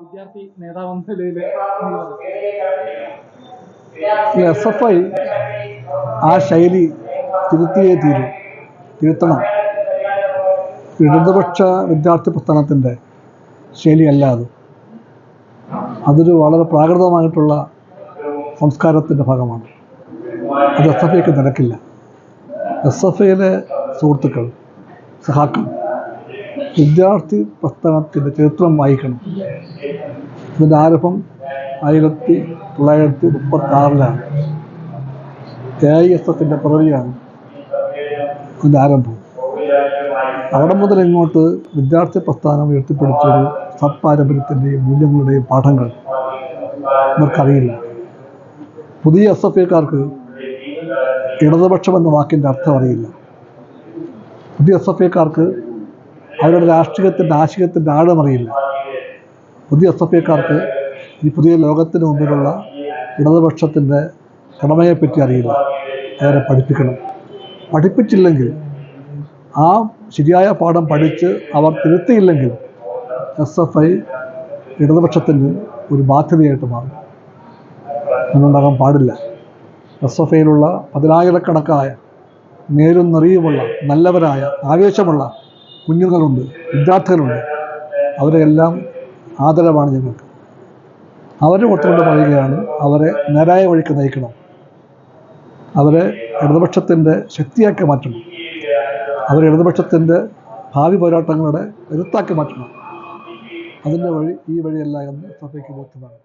വിദ്യാർത്ഥി നേതാവെന്ന നിലയിൽ S F I ആ ശൈലി തിരുത്തിയേ തീരൂ. തിരുത്തണം. ഇടതുപക്ഷ വിദ്യാർത്ഥി പ്രസ്ഥാനത്തിന്റെ ശൈലിയല്ല അത്. അതൊരു വളരെ പ്രാകൃതമായിട്ടുള്ള സംസ്കാരത്തിന്റെ ഭാഗമാണ്. അത് എസ് എഫ് ഐക്ക് നിരക്കില്ല എസ് എഫ് ഐയിലെ സുഹൃത്തുക്കൾ സഹാക്കൾ വിദ്യാർത്ഥി പ്രസ്ഥാനത്തിന്റെ ചരിത്രം വായിക്കണം. ഇതിന്റെ ആരംഭം ആയിരത്തി തൊള്ളായിരത്തി മുപ്പത്തി ആറിലാണ് എ ഐ എസ് എഫിന്റെ പിറവിയാണ് ഇതിന്റെ ആരംഭം. അവിടെ മുതൽ ഇങ്ങോട്ട് വിദ്യാർത്ഥി പ്രസ്ഥാനം ഉയർത്തിപ്പിടിച്ചൊരു സത്പാരമ്പര്യത്തിന്റെയും മൂല്യങ്ങളുടെയും പാഠങ്ങൾ ഇവർക്കറിയില്ല പുതിയ എസ് എഫ് ഐക്കാർക്ക് ഇടതുപക്ഷം എന്ന വാക്കിന്റെ അർത്ഥം അറിയില്ല. പുതിയ എസ് എഫ് ഐക്കാർക്ക് അവരുടെ രാഷ്ട്രീയത്തിന്റെ ആശയത്തിന്റെ ആഴം അറിയില്ല. പുതിയ എസ് എഫ് ഐക്കാർക്ക് ഈ പുതിയ ലോകത്തിന് മുമ്പിലുള്ള ഇടതുപക്ഷത്തിന്റെ കടമയെപ്പറ്റി അറിയില്ല. അവരെ പഠിപ്പിക്കണം. പഠിപ്പിച്ചില്ലെങ്കിൽ ആ ശരിയായ പാഠം പഠിച്ച് അവർ തിരുത്തിയില്ലെങ്കിൽ എസ് എഫ് ഐ ഇടതുപക്ഷത്തിന് ഒരു ബാധ്യതയായിട്ട് മാറും. അങ്ങനെയുണ്ടാകാൻ പാടില്ല. എസ് എഫ് ഐയിലുള്ള പതിനായിരക്കണക്കായ നേരും നിറയുമുള്ള നല്ലവരായ ആവേശമുള്ള കുഞ്ഞുങ്ങളുണ്ട് വിദ്യാർത്ഥികളുണ്ട്. അവരെല്ലാം ആദരവാണ് ഞങ്ങൾക്ക്. അവരെ ഒത്തുകൊണ്ട് പറയുകയാണ് അവരെ നേരായ വഴിക്ക് നയിക്കണം. അവരെ ഇടതുപക്ഷത്തിന്റെ ശക്തിയാക്കി മാറ്റണം. അവരെ ഇടതുപക്ഷത്തിന്റെ ഭാവി പോരാട്ടങ്ങളുടെ എഴുത്താക്കി മാറ്റണം. അതിന്റെ വഴി ഈ വഴിയല്ല എന്ന് സഭയ്ക്ക് ബോധ്യമാണ്